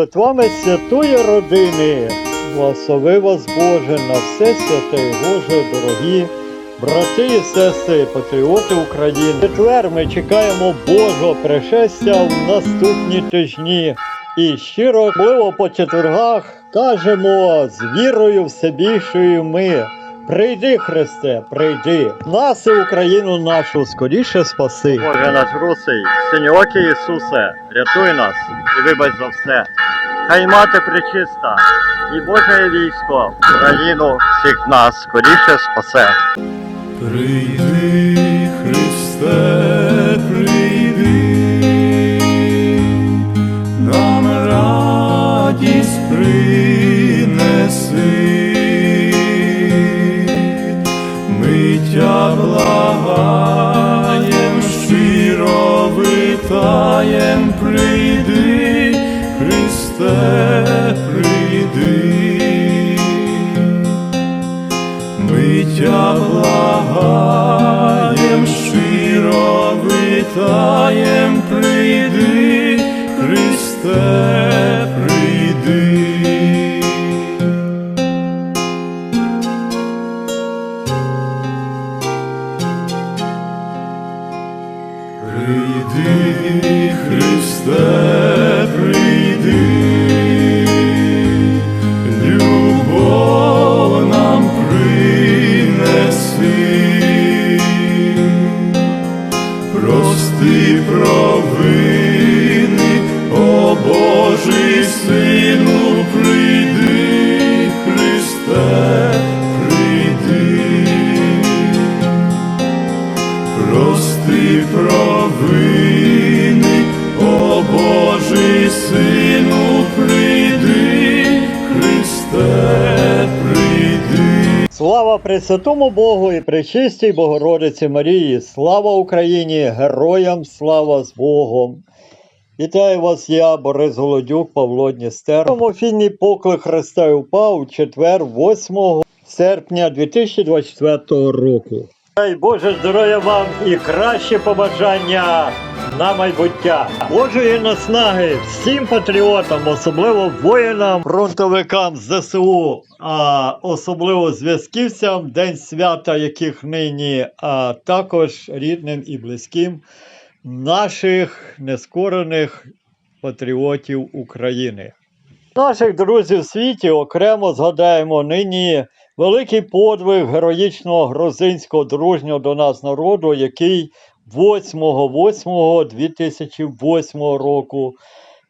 Молитвами святої родини, благослови вас Боже на все святе Боже, дорогі брати і сестри, патріоти України. Четвер ми чекаємо Божого пришестя в наступні тижні. І щиро, по четвергах кажемо з вірою все більшою ми. Прийди, Христе, прийди. Нас і Україну нашу скоріше спаси. Боже наш русий, синьоокий Ісусе, рятуй нас і вибач за все. Хай мати причиста, і Боже військо, Україну всіх нас скоріше спасе. Прийди, Христе, прийди, нам радість принеси, ми тя Пресвятому Богу і Пречистій Богородиці Марії! Слава Україні! Героям слава з Богом! Вітаю вас, я, Борис Голодюк, Павло Дністер. фільмі поклик Христа упав у четвер, 8 серпня 2024 року. Дай Боже здоров'я вам і краще побажання на майбуття. Божої наснаги всім патріотам, особливо воїнам, фронтовикам ЗСУ, а особливо зв'язківцям, День свята, яких нині, а також рідним і близьким наших нескорених патріотів України. Наших друзів в світі окремо згадаємо нині великий подвиг героїчного грузинського дружнього до нас народу, який 8.8.2008 року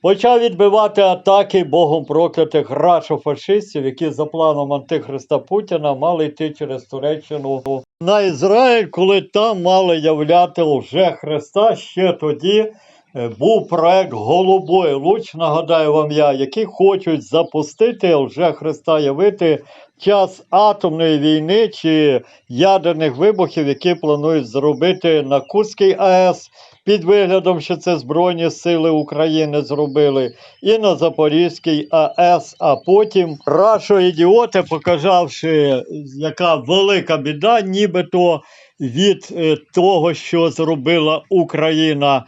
почав відбивати атаки богом проклятих рашофашистів, які за планом антихриста Путіна мали йти через Туреччину на Ізраїль, коли там мали являти лже Христа ще тоді. Е, Був проект Голубой Луч, нагадаю вам я, які хочуть запустити лже Христа явити час атомної війни чи ядерних вибухів, які планують зробити на Курській АЕС. Під виглядом, що це Збройні Сили України зробили, і на Запорізькій АЕС, а потім рашо ідіоти, показавши, яка велика біда, нібито від е, того, що зробила Україна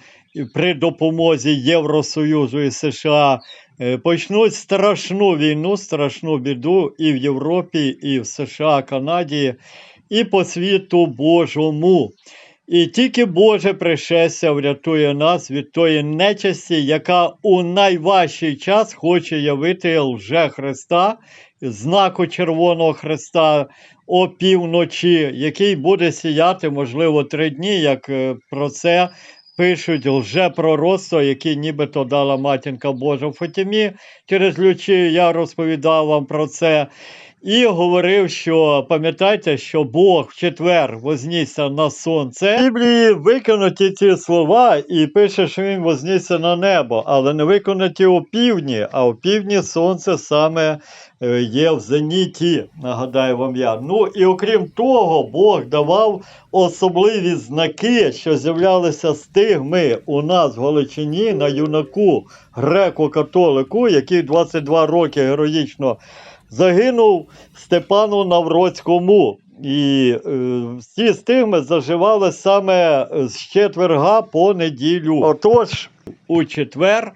при допомозі Євросоюзу і США е, почнуть страшну війну, страшну біду і в Європі, і в США, Канаді, і по світу Божому. І тільки Боже пришестя врятує нас від тої нечисті, яка у найважчий час хоче явити лже Христа, знаку Червоного Христа о півночі, який буде сіяти, можливо, три дні, як е, про це пишуть лжепророцтво, яке нібито дала матінка Божа Фатімі через лючі. Я розповідав вам про це. І говорив, що пам'ятайте, що Бог в четвер вознісся на сонце. В Біблії виконуті ці слова і пише, що він вознісся на небо, але не виконаті у півдні, а у півдні сонце саме е, є в зеніті, нагадаю вам я. Ну і окрім того, Бог давав особливі знаки, що з'являлися стигми у нас в Галичині на юнаку греко-католику, який 22 роки героїчно загинув Степану Навроцькому. І е, ці стигми заживали саме з четверга по неділю. Отож, у четвер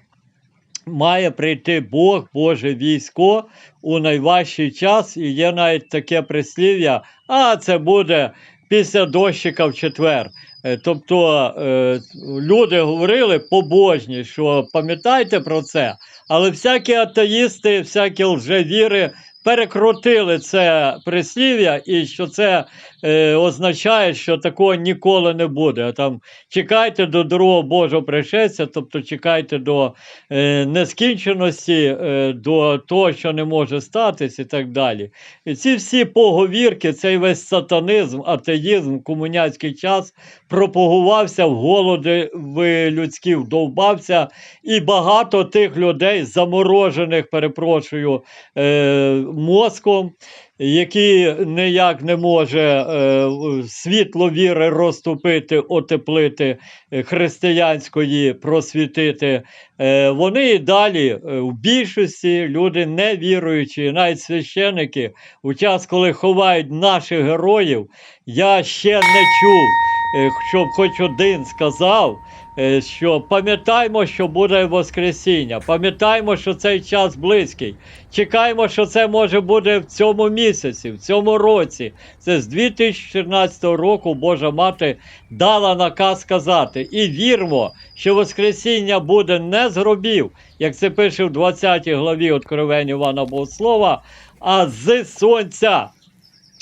має прийти Бог, Боже військо у найважчий час, і є навіть таке прислів'я, а це буде після дощика в четвер. Е, Тобто е, люди говорили побожні, що пам'ятайте про це, але всякі атеїсти, всякі лжевіри перекрутили це прислів'я, і що це е, означає, що такого ніколи не буде. А Там чекайте до другого Божого пришестя, тобто чекайте до е, нескінченості, е, до того, що не може статись, і так далі. І ці всі поговірки, цей весь сатанизм, атеїзм, комуняцький час пропагувався в голоди в людські, вдовбався, і багато тих людей, заморожених, перепрошую, е, мозком, які ніяк не може е, світло віри розтопити, отеплити, е, християнської просвітити. Е, вони і далі в більшості люди не віруючі, навіть священики, у час, коли ховають наших героїв, я ще не чув, щоб хоч один сказав, що пам'ятаймо, що буде Воскресіння, пам'ятаймо, що цей час близький. Чекаємо, що це може бути в цьому місяці, в цьому році. Це з 2014 року Божа мати дала наказ сказати. І вірмо, що Воскресіння буде не з гробів, як це пише в 20 главі Откровення Івана Богослова, а з сонця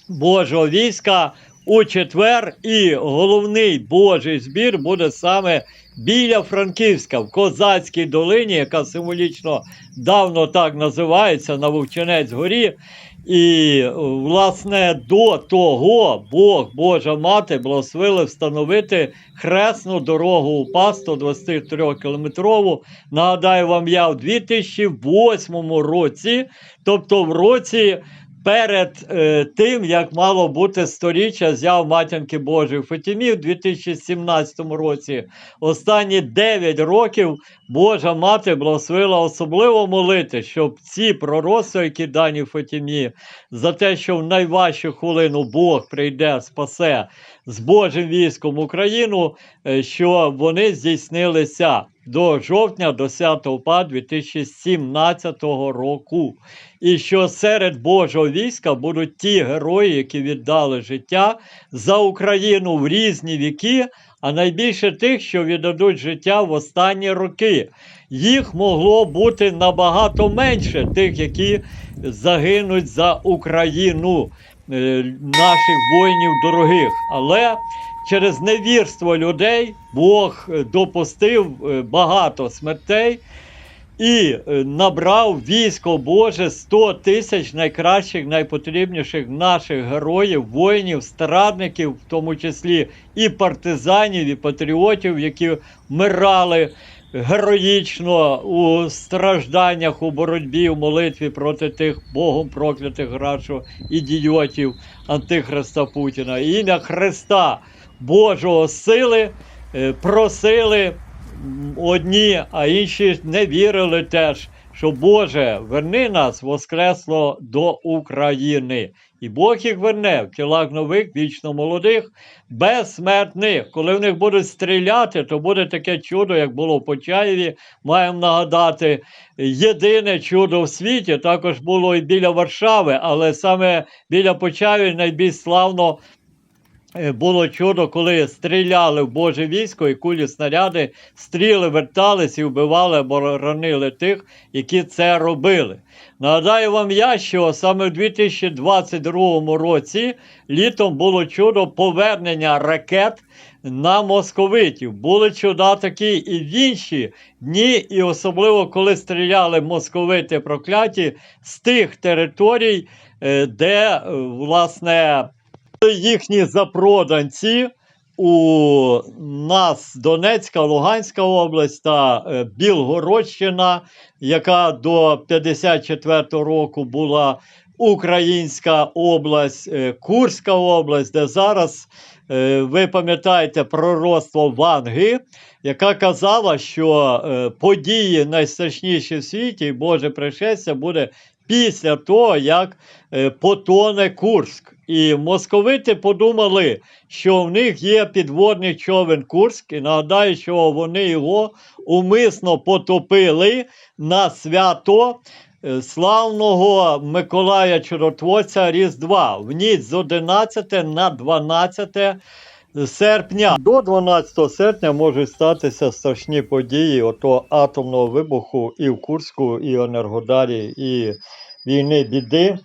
Божого війська у четвер. І головний Божий збір буде саме біля Франківська, в Козацькій долині, яка символічно давно так називається на Вовчинець горі. І, власне, до того Бог, Божа мати, благословили встановити хресну дорогу УПА 123 кілометрову. Нагадаю вам, я в 2008 році, тобто в році перед е, тим, як мало бути сторіччя з'яв матінки Божої. В Фатімі в 2017 році, останні 9 років Божа мати благословила особливо молити, щоб ці пророцтва, які дані в Фатімі, за те, що в найважчу хвилину Бог прийде, спасе з Божим військом Україну, е, що вони здійснилися до жовтня, до УПА 2017 року. І що серед Божого війська будуть ті герої, які віддали життя за Україну в різні віки, а найбільше тих, що віддадуть життя в останні роки. Їх могло бути набагато менше, тих, які загинуть за Україну, е, наших воїнів дорогих. Але через невірство людей Бог допустив е, багато смертей і е, набрав військо Боже 100 тисяч найкращих, найпотрібніших наших героїв, воїнів, страдників, в тому числі і партизанів, і патріотів, які вмирали героїчно у стражданнях, у боротьбі, у молитві проти тих Богом проклятих грачо ідіотів Антихриста Путіна. І ім'я Христа Божого сили е, просили одні, а інші не вірили теж, що Боже, верни нас воскресло до України. І Бог їх верне в тілах нових, вічно молодих, безсмертних. Коли в них будуть стріляти, то буде таке чудо, як було в Почаєві. Маємо нагадати, єдине чудо в світі також було і біля Варшави, але саме біля Почаєві найбільш славно було чудо, коли стріляли в Боже військо, і кулі снаряди, стріли вертались і вбивали або ранили тих, які це робили. Нагадаю вам я, що саме в 2022 році літом було чудо повернення ракет на московитів. Були чуда такі і в інші дні, і особливо коли стріляли московити прокляті з тих територій, е, де, е, власне, їхні запроданці у нас Донецька, Луганська область та е, Білгородщина, яка до 54 року була Українська область, е, Курська область, де зараз е, ви пам'ятаєте пророцтво Ванги, яка казала, що події найстрашніші в світі, Боже пришестя буде після того, як потоне Курськ. І московити подумали, що в них є підводний човен Курськ, і нагадаю, що вони його умисно потопили на свято е, славного Миколая Чудотворця Різдва в ніч з 11 на 12 серпня. До 12 серпня можуть статися страшні події ото атомного вибуху і в Курську, і Енергодарі, і війни біди.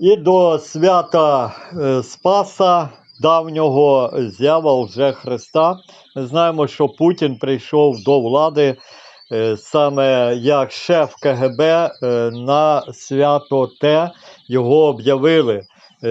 І до свята е, Спаса давнього з'ява вже Христа. Ми знаємо, що Путін прийшов до влади е, саме як шеф КГБ е, на свято Те Його об'явили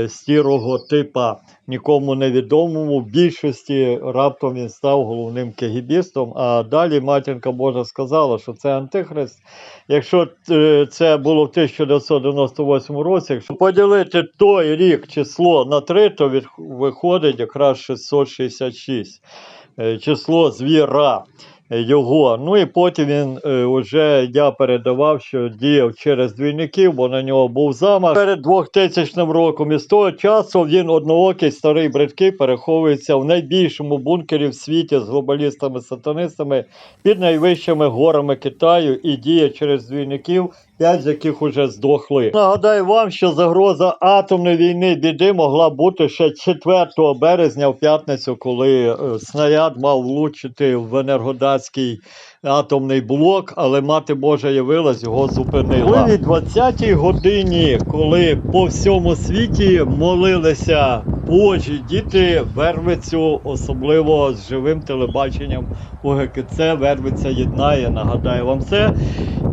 стірого типа нікому невідомому. В більшості раптом він став головним кегібістом. А далі матінка Божа сказала, що це антихрист. Якщо е, це було в 1998 році, якщо поділити той рік число на три, то виходить якраз 666 е, число звіра його. Ну і потім він е, вже я передавав, що діяв через двійників, бо на нього був замах перед 2000 роком. І з того часу він одноокий старий бридкий переховується в найбільшому бункері в світі з глобалістами-сатанистами під найвищими горами Китаю і діє через двійників. П'ять з яких уже здохли. Нагадаю вам, що загроза атомної війни біди могла бути ще 4 березня в п'ятницю, коли е, снаряд мав влучити в енергодатський атомний блок, але мати Божа явилась, його зупинила. Коли 20-й годині, коли по всьому світі молилися Божі діти, Вервицю, особливо з живим телебаченням УГКЦ, Вервиця єднає, нагадаю вам це.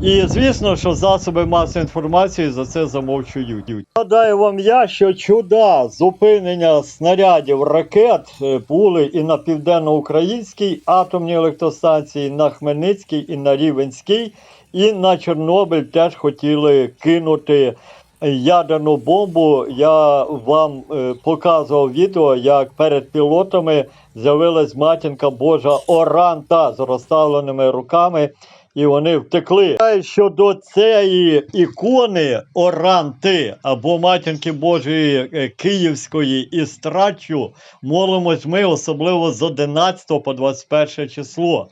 І звісно, що засоби масової інформації за це замовчують. Нагадаю вам я, що чуда зупинення снарядів ракет е, були і на південноукраїнській атомній електростанції, на Хмельницькій і на Рівенській, і на Чорнобиль теж хотіли кинути ядерну бомбу. Я вам е, показував відео, як перед пілотами з'явилась матінка Божа Оранта з розставленими руками. І вони втекли. Щодо Що цієї ікони Оранти або матінки Божої е, Київської і Страчу молимось ми особливо з 11 по 21 число.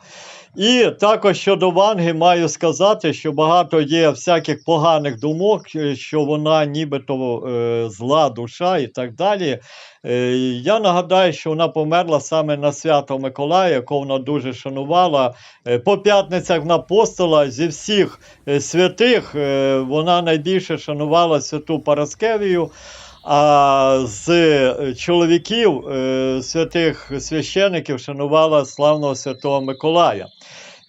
І також щодо Ванги маю сказати, що багато є всяких поганих думок, е, що вона нібито е, зла душа і так далі. Е, я нагадаю, що вона померла саме на свято Миколая, якого вона дуже шанувала. Е, По п'ятницях на апостола зі всіх е, святих е, вона найбільше шанувала святу Параскевію. А з е, чоловіків е, святих священиків шанувала славного святого Миколая.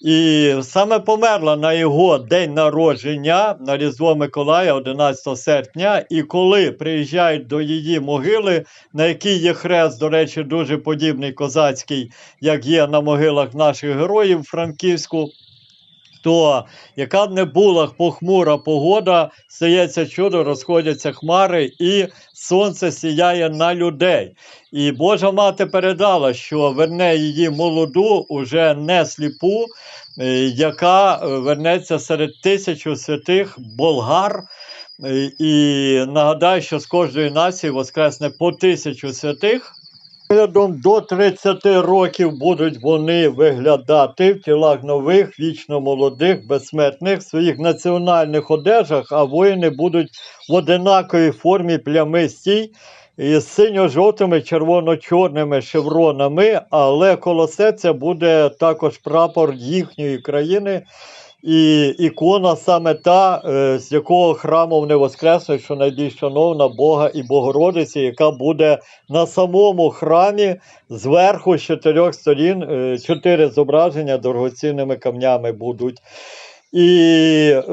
І саме померла на його день народження на Різдво Миколая 11 серпня. І коли приїжджають до її могили, на якій є хрест, до речі, дуже подібний козацький, як є на могилах наших героїв Франківську. То яка б не була похмура погода, стається чудо, розходяться хмари, і сонце сіяє на людей. І Божа мати передала, що верне її молоду, уже не сліпу, е, яка е, вернеться серед тисячу святих болгар. Е, І нагадаю, що з кожної нації воскресне по тисячу святих. Виглядом до 30 років будуть вони виглядати в тілах нових, вічно молодих, безсмертних, в своїх національних одежах, а воїни будуть в одинаковій формі плямистій із синьо-жовтими, червоно-чорними шевронами, але колосе це буде також прапор їхньої країни. І ікона саме та, е, з якого храму вони воскреснуть, що найбільш шановна Бога і Богородиці, яка буде на самому храмі зверху з чотирьох сторін, е, чотири зображення дорогоцінними камнями будуть. І е,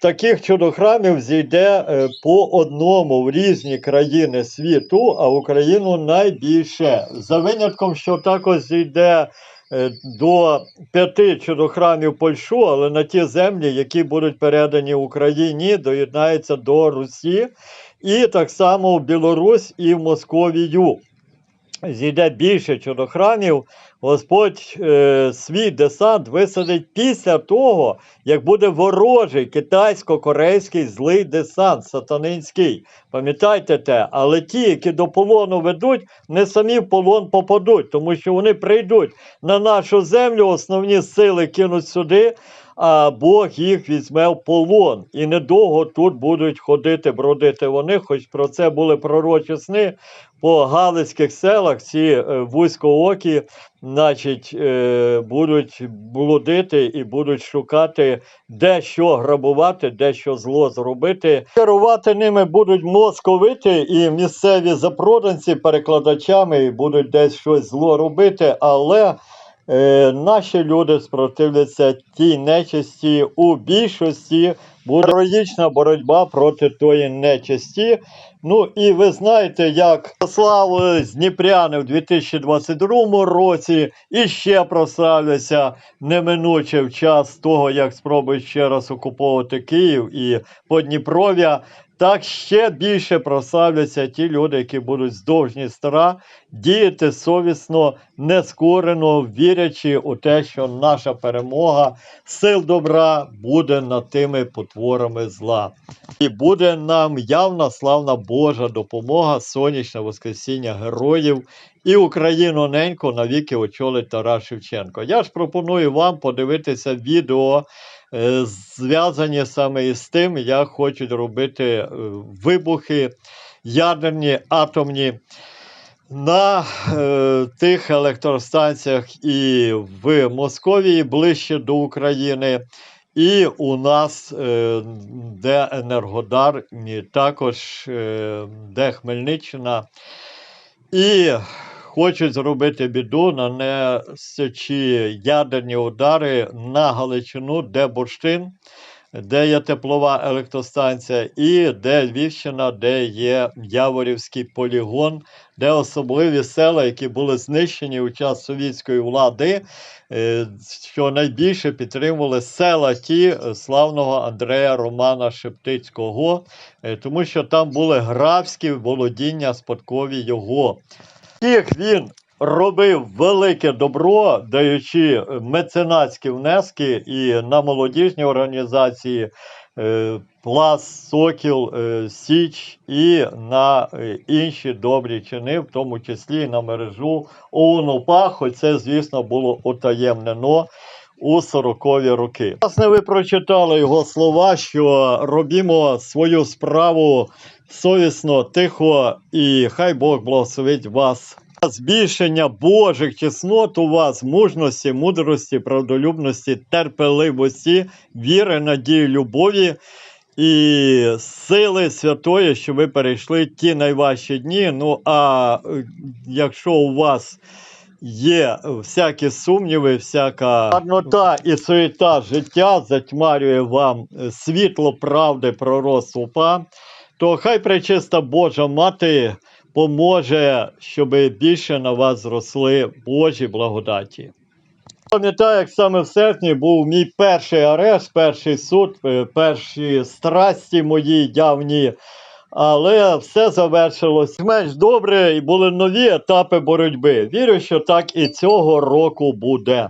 таких чудохрамів зійде по одному в різні країни світу, а в Україну найбільше. За винятком, що також зійде до п'яти чудохрамів Польщу, але на ті землі, які будуть передані Україні, доєднаються до Русі, і так само в Білорусь і в Московію. Зійде більше чудохрамів, Господь е, свій десант висадить після того, як буде ворожий китайсько-корейський злий десант сатанинський. Пам'ятайте те, але ті, які до полону ведуть, не самі в полон попадуть, тому що вони прийдуть на нашу землю, основні сили кинуть сюди, а Бог їх візьме в полон. І недовго тут будуть ходити, бродити вони, хоч про це були пророчі сни по галицьких селах, ці е, вузькоокі, значить, е, будуть блудити і будуть шукати, де що грабувати, де що зло зробити. Керувати ними будуть московити і місцеві запроданці перекладачами і будуть десь щось зло робити, але. Е, наші люди спротивляться тій нечисті. У більшості буде героїчна боротьба проти тої нечисті. Ну і ви знаєте, як прославили Дніпряни в 2022 році і ще прославляться неминуче в час того, як спробують ще раз окуповувати Київ і Подніпров'я. Так ще більше прославляться ті люди, які будуть здовж Дністра діяти совісно, нескорено, вірячи у те, що наша перемога сил добра буде над тими потворами зла. І буде нам явна славна Божа допомога, сонячне Воскресіння героїв і Україну неньку навіки очолить Тарас Шевченко. Я ж пропоную вам подивитися відео, зв'язані саме із тим, як хочуть робити е, вибухи ядерні, атомні. На е, тих електростанціях і в Московії ближче до України, і у нас, е, де Енергодар, і також е, де Хмельниччина. І хочуть зробити біду, нанесячи ядерні удари на Галичину, де бурштин, де є теплова електростанція, і де Львівщина, де є Яворівський полігон, де особливі села, які були знищені у час совітської влади, е, що найбільше підтримували села ті е, славного Андрея Романа Шептицького, е, тому що там були графські володіння спадкові його. Тих він робив велике добро, даючи е, меценатські внески і на молодіжні організації е, Плас, Сокіл, е, Січ і на інші добрі чини, в тому числі і на мережу ОУН-УПА, хоч це, звісно, було утаємнено у 40-ві роки. Власне, ви прочитали його слова, що робімо свою справу совісно, тихо, і хай Бог благословить вас. Збільшення Божих чеснот у вас, мужності, мудрості, правдолюбності, терпеливості, віри, надії, любові і сили святої, що ви перейшли ті найважчі дні. Ну а е, якщо у вас є всякі сумніви, всяка марнота і суєта життя затьмарює вам е, світло правди про розсупа, то хай пречиста Божа мати поможе, щоб більше на вас зросли Божі благодаті. Пам'ятаю, як саме в серпні був мій перший арешт, перший суд, е, перші страсті мої явні. Але все завершилось менш добре і були нові етапи боротьби. Вірю, що так і цього року буде.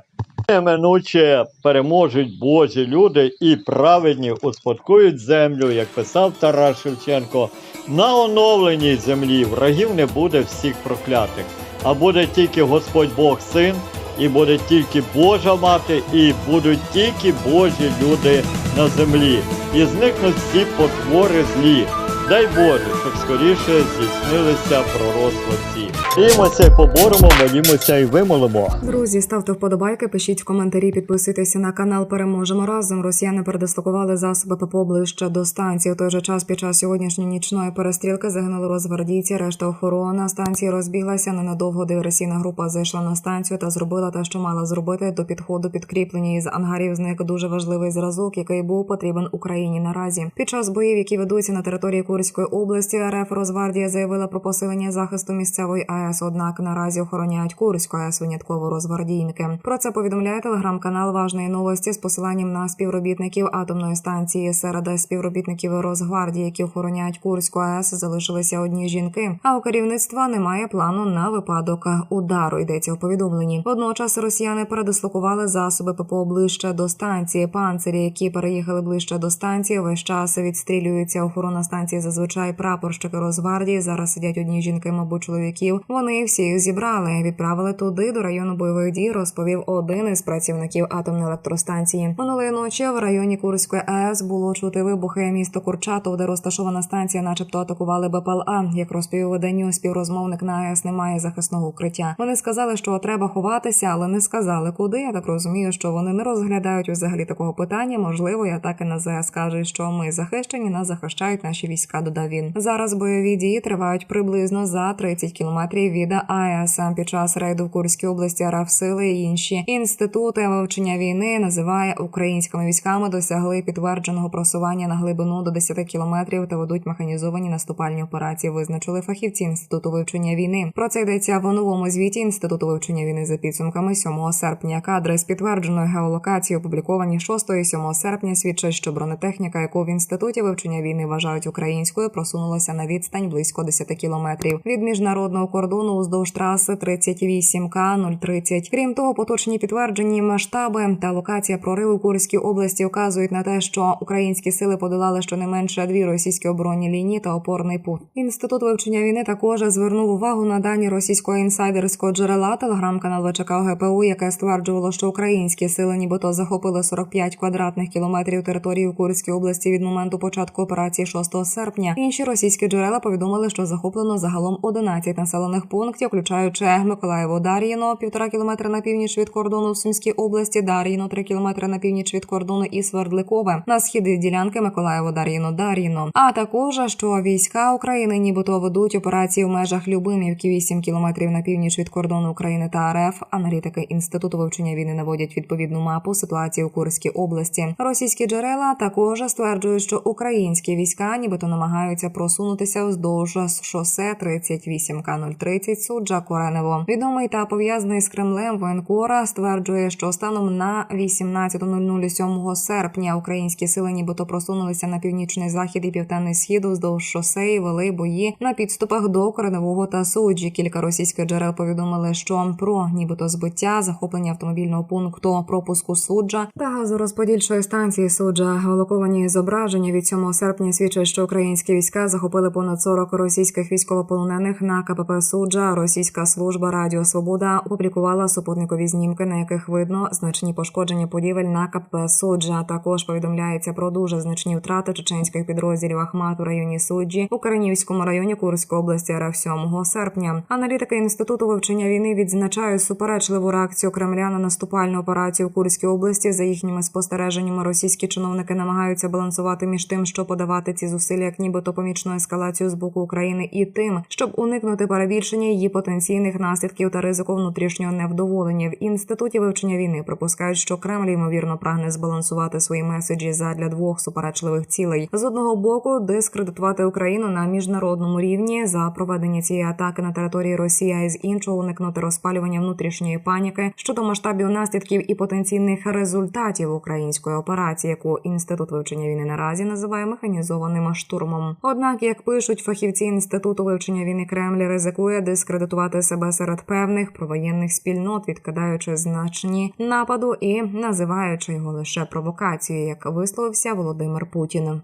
Неминуче переможуть Божі люди і праведні успадкують землю, як писав Тарас Шевченко. На оновленій землі врагів не буде всіх проклятих, а буде тільки Господь Бог Син, і буде тільки Божа мати, і будуть тільки Божі люди на землі. І зникнуть всі потвори злі. Дай Боже, щоб скоріше здійснилися пророцтва ці. І поборемо, молімося і вимолимо. Друзі, ставте вподобайки, пишіть в коментарі, підписуйтеся на канал. Переможемо разом. Росіяни передислокували засоби ППО ближче до станції. У той же час під час сьогоднішньої нічної перестрілки загинули розгвардійці. Решта охорона станції розбіглася. Ненадовго диверсійна група зайшла на станцію та зробила те, що мала зробити до підходу підкріплення із ангарів. Зник дуже важливий зразок, який був потрібен Україні наразі. Під час боїв, які ведуться на території Курської області, РФ Росгвардія заявила про посилення захисту місцевої АЕС. Однак наразі охороняють Курську АЕС винятково розгвардійники. Про це повідомляє телеграм-канал Важної новості з посиланням на співробітників атомної станції. Серед співробітників Росгвардії, які охороняють Курську АЕС, залишилися одні жінки. А у керівництва немає плану на випадок удару. Йдеться у повідомленні. Водночас росіяни передислокували засоби ППО ближче до станції. Панцирі, які переїхали ближче до станції, весь час відстрілюються. Охорона станції зазвичай прапорщики Росгвардії. Зараз сидять одні жінки, мабуть, чоловіків. Вони всіх зібрали, відправили туди до району бойових дій. Розповів один із працівників атомної електростанції. Минулої ночі в районі Курської АЕС було чути вибухи. Місто Курчатов, де розташована станція, начебто атакували БПЛА. Як розповів виданню співрозмовник на АЕС, немає захисного укриття. Вони сказали, що треба ховатися, але не сказали куди. Я так розумію, що вони не розглядають взагалі такого питання. Можливо, і атаки на ЗС кажуть, що ми захищені, нас захищають наші війська. Додав він. Зараз бойові дії тривають приблизно за 30 кілометрів від АЕС. Під час рейду в Курській області РФ сили і інші інститути вивчення війни називає українськими військами. Досягли підтвердженого просування на глибину до 10 кілометрів та ведуть механізовані наступальні операції. Визначили фахівці інституту вивчення війни. Про це йдеться в новому звіті інституту вивчення війни за підсумками 7 серпня. Кадри з підтвердженою геолокацією опубліковані 6 і 7 серпня. Свідчать, що бронетехніка, яку в інституті вивчення війни вважають українською, просунулася на відстань близько 10 кілометрів від міжнародного кордону уздовж траси 38 К 030. Крім того, поточні підтверджені масштаби та локація прориву в Курській області вказують на те, що українські сили подолали щонайменше дві російські оборонні лінії та опорний пункт. Інститут вивчення війни також звернув увагу на дані російського інсайдерського джерела телеграм-канал ВЧК ГПУ, яке стверджувало, що українські сили нібито захопили 45 квадратних кілометрів території в Курській області від моменту початку операції 6 серпня. Інші російські джерела повідомили, що захоплено загалом 11 населених пунктів, включаючи Миколаєво Дар'їно, півтора кілометра на північ від кордону в Сумській області, Дар'їно, 3 кілометри на північ від кордону і Свердликове на схід ділянки Миколаєво Дар'їно Дар'їно. А також що війська України нібито ведуть операції в межах Любимівки 8 кілометрів на північ від кордону України та РФ. Аналітики інституту вивчення війни наводять відповідну мапу ситуації у Курській області. Російські джерела також стверджують, що українські війська нібито намагаються просунутися вздовж шосе 38 К 030 суджа Коренево. Відомий та пов'язаний з Кремлем воєнкора стверджує, що станом на 18.00 7 серпня українські сили нібито просунулися на північний захід і південний схід уздовж шосе і вели бої на підступах до Кореневого та Суджі. Кілька російських джерел повідомили, що про нібито збиття, захоплення автомобільного пункту пропуску суджа та газорозподільчої станції суджа. Голоковані зображення від 7 серпня свідчать, що українські війська захопили понад 40 російських військовополонених на КПП суджа. Російська служба Радіо Свобода опублікувала супутникові знімки, на яких видно значні пошкодження будівель на КПП суджа. Також повідомляється про дуже значні втрати чеченських підрозділів Ахмат у районі суджі у Каранівському районі Курської області РФ 7 серпня. Аналітики інституту вивчення війни відзначають суперечливу реакцію Кремля на наступальну операцію в Курській області. За їхніми спостереженнями, російські чиновники намагаються балансувати між тим, що подавати ці зусилля як нібито помічну ескалацію з боку України, і тим, щоб уникнути перебільшення її потенційних наслідків та ризику внутрішнього невдоволення. В інституті вивчення війни припускають, що Кремль ймовірно прагне збалансувати свої меседжі задля двох суперечливих цілей: з одного боку, дискредитувати Україну на міжнародному рівні за проведення цієї атаки на території Росії, а з іншого уникнути розпалювання внутрішньої паніки щодо масштабів наслідків і потенційних результатів української операції, яку інститут вивчення війни наразі називає механізованим штурмом. Однак, як пишуть фахівці інституту вивчення війни, Кремль ризикує дискредитувати себе серед певних провоєнних спільнот, відкидаючи значні нападу і називаючи його лише провокацією, як висловився Володимир Путін.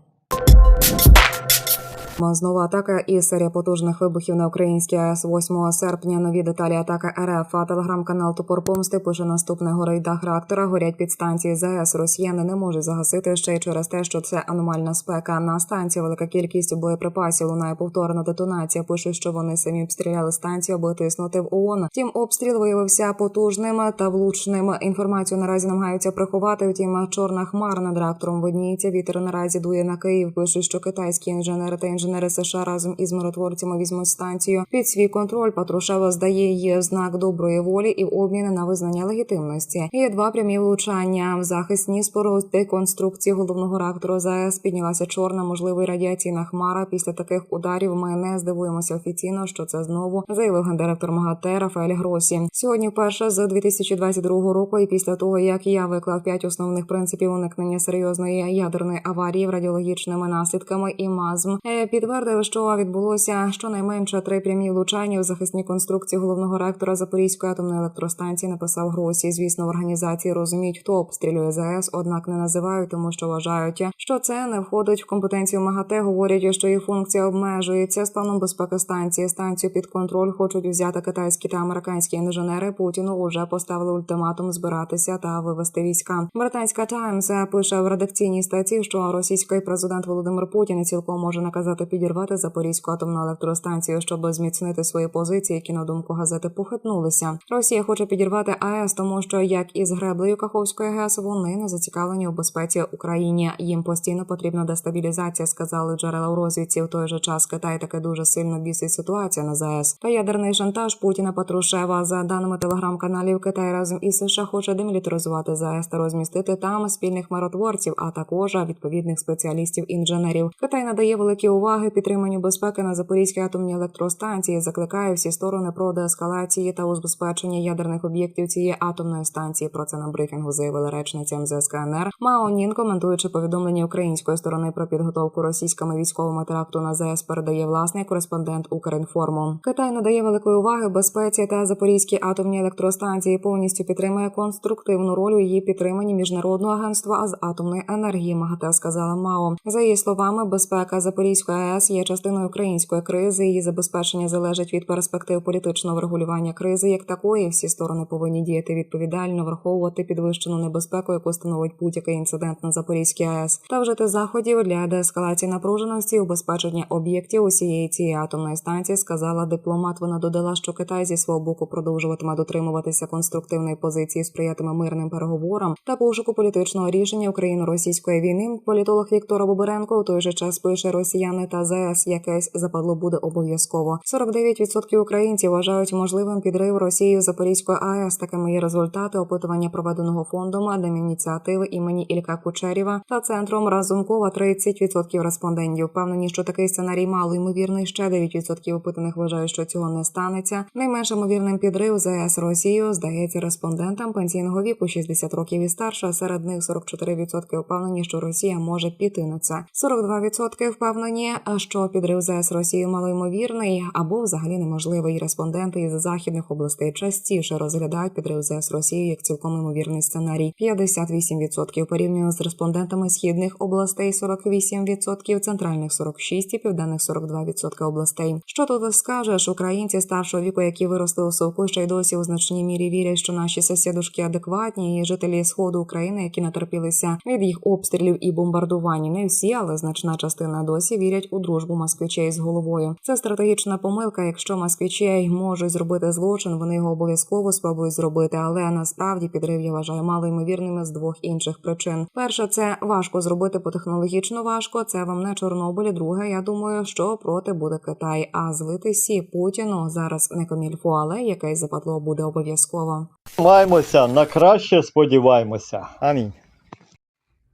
Знову атака і серія потужних вибухів на українській АЕС 8 серпня. Нові деталі атаки РФ. А телеграм-канал Топор Помсти пише наступне горить дах реактора. Горять підстанції ЗАЕС. Росіяни не можуть загасити ще й через те, що це аномальна спека. На станції велика кількість боєприпасів. Лунає повторна детонація. Пишуть, що вони самі обстріляли станцію, аби тиснути в ООН. Втім, обстріл виявився потужним та влучним. Інформацію наразі намагаються приховати. Втім, чорна хмара над реактором видніється. Вітер наразі дує на Київ. Пишуть, що китайські інженери та інженери інженери США разом із миротворцями візьмуть станцію під свій контроль. Патрушева здає її знак доброї волі і в обмін на визнання легітимності. Є два прямі влучання в захисні споруди конструкції головного реактора ЗАЕС піднялася чорна, можливо, й радіаційна хмара. Після таких ударів ми не здивуємося офіційно, що це знову заявив гендиректор МАГАТЕ Рафаель Гросі. Сьогодні вперше з 2022 року, і після того як я виклав п'ять основних принципів уникнення серйозної ядерної аварії в радіологічними наслідками і МАЗМ е, підтвердив, що відбулося щонайменше три прямі влучання в захисні конструкції головного реактора Запорізької атомної електростанції. Написав Гросі. Звісно, в організації розуміють, хто обстрілює ЗАЕС, однак не називають, тому що вважають, що це не входить в компетенцію МАГАТЕ. Говорять, що їх функція обмежується станом безпеки станції. Станцію під контроль хочуть взяти китайські та американські інженери. Путіну уже поставили ультиматум збиратися та вивести війська. Британська Таймс пише в редакційній статті, що російський президент Володимир Путін цілком може наказати підірвати Запорізьку атомну електростанцію, щоб зміцнити свої позиції, які на думку газети похитнулися. Росія хоче підірвати АЕС, тому що як із греблею Каховської ГЕС вони не зацікавлені у безпеці Україні. Їм постійно потрібна дестабілізація, сказали джерела у розвідці. В той же час Китай таки дуже сильно бісить ситуація на ЗАЕС та ядерний шантаж Путіна Патрушева. За даними телеграм-каналів, Китай разом із США хоче демілітаризувати ЗАЕС та розмістити там спільних миротворців, а також відповідних спеціалістів-інженерів. Китай надає великі уваги підтриманню безпеки на Запорізькій атомній електростанції. Закликає всі сторони про деескалації та узбезпечення ядерних об'єктів цієї атомної станції. Про це на брифінгу заявила речниця МЗС КНР Мао Нін, коментуючи повідомлення української сторони про підготовку російськими військовими теракту на ЗАЕС, передає власний кореспондент Укрінформу. Китай надає великої уваги безпеці та Запорізькій атомній електростанції. Повністю підтримує конструктивну роль у її підтриманні міжнародного агентства з атомної енергії. МАГАТЕ сказала Мао. За її словами, безпека Запорізької АЕС є частиною української кризи. Її забезпечення залежить від перспектив політичного врегулювання кризи як такої. Всі сторони повинні діяти відповідально, враховувати підвищену небезпеку, яку становить будь-який інцидент на Запорізькій АЕС, та вжити заходів для деескалації напруженості, убезпечення об'єктів усієї цієї атомної станції. Сказала дипломат. Вона додала, що Китай зі свого боку продовжуватиме дотримуватися конструктивної позиції, сприятиме мирним переговорам та пошуку політичного рішення україно-російської війни. Політолог Віктор Боберенко у той же час пише Росіяни та ЗС якесь западло буде обов'язково. 49% українців вважають можливим підрив Росії Запорізької АЕС. Такими є результати опитування проведеного фондом Адемініціативи імені Ілька Кучерєва та центром Разумкова. 30% респондентів впевнені, що такий сценарій мало ймовірний. Ще 9% опитаних вважають, що цього не станеться. Найменш ймовірним підрив ЗС Росію здається респондентам пенсійного віку 60 років і старше. Серед них 44% впевнені, що Росія може піти на це. 42% впевнені, що підрив ЗС Росії малоймовірний або взагалі неможливий. Респонденти із західних областей частіше розглядають підрив ЗС Росії як цілком ймовірний сценарій. 58% порівняно з респондентами східних областей, 48%, центральних 46% і південних 42% областей. Що тут скажеш? Українці старшого віку, які виросли у совку, ще й досі у значній мірі вірять, що наші сусідушки адекватні, і жителі сходу України, які натерпілися від їх обстрілів і бомбардувань. Не всі, але значна частина досі вірять у дружбу москвичей з головою. Це стратегічна помилка. Якщо москвичі можуть зробити злочин, вони його обов'язково спробують зробити. Але насправді підрив я вважаю малоймовірними з двох інших причин. Перше, це важко зробити по технологічно важко. Це вам не Чорнобиль. Друге, я думаю, що проти буде Китай. А звити сі Путіну зараз не комільфо, але якесь западло буде обов'язково. Маємося на краще, сподіваємося. Амінь.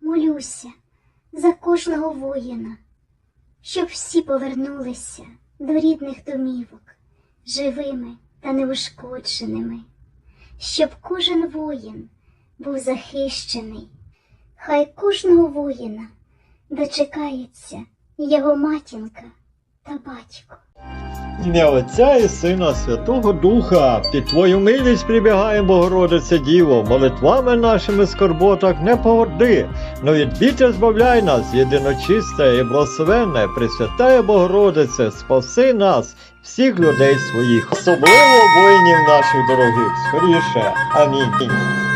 Молюся за кожного воїна, щоб всі повернулися до рідних домівок, живими та неушкодженими, щоб кожен воїн був захищений, хай кожного воїна дочекається його матінка та батько. Ім'я Отця і Сина Святого Духа, під Твою милість прибігаємо, Богородице Діво, молитвами нашими скорботах не погорди, но від біти збавляй нас, єдиночисте і благословенне, Пресвятая Богородице, спаси нас, всіх людей своїх, особливо воїнів наших дорогих, скоріше. Амінь.